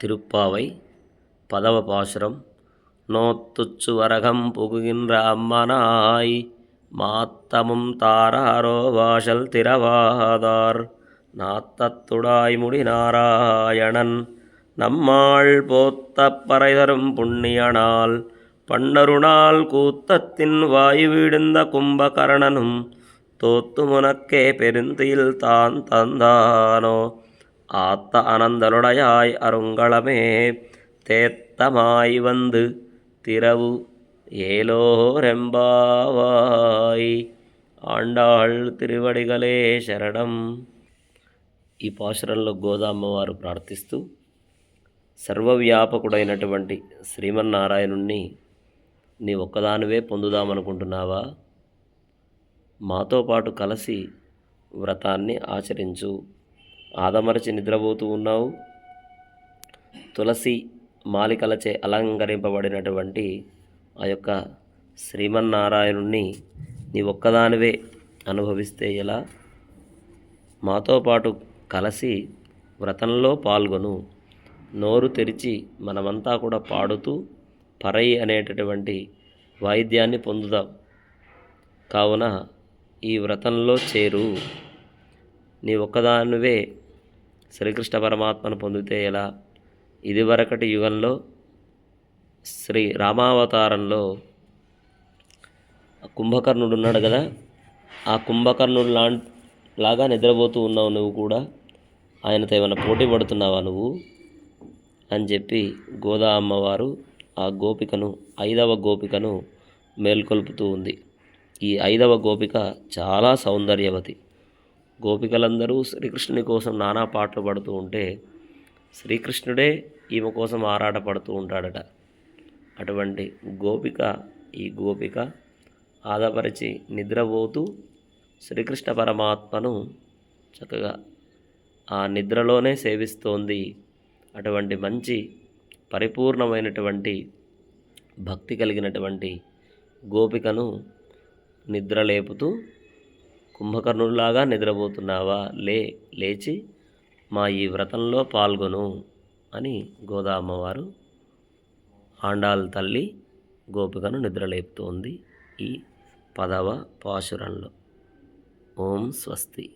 திருப்பாவை பதவபாசுரம் நோத்துச்சு வரகம் புகுகின்ற அம்மனாய் மாத்தமும் தாராரோ வாசல் திரவாதார் நாத்தத்துடாய் முடி நாராயணன் நம்மாள் போத்த பறைதரும் புண்ணியனால் பண்டருணால் கூத்தத்தின் வாயு விடுந்த கும்பகரணனும் தோத்து முனக்கே பெருந்தியில் தான் தந்தானோ ஆத்த அனந்தலுடையாய் அருங்களமே தேத்தமாய் வந்து திரவு ఏలోరెంబావాయ్ ఆండాళ్ తిరువడిగలే శరణం ఈ పాశురంలో గోదామ్మవారు ప్రార్థిస్తూ సర్వవ్యాపకుడైనటువంటి శ్రీమన్నారాయణుణ్ణి నీ ఒక్కదానివే పొందుదామనుకుంటున్నావా మాతో పాటు కలిసి వ్రతాన్ని ఆచరించు ఆదమరచి నిద్రపోతూ ఉన్నావు. తులసి మాలికలచే అలంకరింపబడినటువంటి ఆ యొక్క శ్రీమన్నారాయణుణ్ణి నీ ఒక్కదానివే అనుభవిస్తే ఎలా? మాతో పాటు కలిసి వ్రతంలో పాల్గొను. నోరు తెరిచి మనమంతా కూడా పాడుతూ పరై అనేటటువంటి వాయిద్యాన్ని పొందుదాం. కావున ఈ వ్రతంలో చేరు. నీ ఒక్కదానివే శ్రీకృష్ణ పరమాత్మను పొందితే ఎలా? ఇదివరకటి యుగంలో శ్రీ రామావతారంలో కుంభకర్ణుడు ఉన్నాడు కదా? ఆ కుంభకర్ణుడు లా లాగా నిద్రపోతూ ఉన్నావు నువ్వు కూడా. ఆయనతో ఏమైనా పోటీ పడుతున్నావా నువ్వు? అని చెప్పి గోదా అమ్మవారు ఆ గోపికను ఐదవ గోపికను మేల్కొల్పుతూ ఉంది. ఈ ఐదవ గోపిక చాలా సౌందర్యవతి. గోపికలందరూ శ్రీకృష్ణుని కోసం నానా పాటలు పడుతూ ఉంటే శ్రీకృష్ణుడే ఈమె కోసం ఆరాటపడుతూ ఉంటాడట. అటువంటి గోపిక ఈ గోపిక ఆదపరిచి నిద్రపోతూ శ్రీకృష్ణ పరమాత్మను చక్కగా ఆ నిద్రలోనే సేవిస్తోంది. అటువంటి మంచి పరిపూర్ణమైనటువంటి భక్తి కలిగినటువంటి గోపికను నిద్రలేపుతూ కుంభకర్ణుడిలాగా నిద్రపోతున్నావా? లే లేచి మా ఈ వ్రతంలో పాల్గొను అని గోదా అమ్మవారు తల్లి గోపికను నిద్రలేపుతోంది ఈ పదవ పాశురంలో. ఓం స్వస్తి.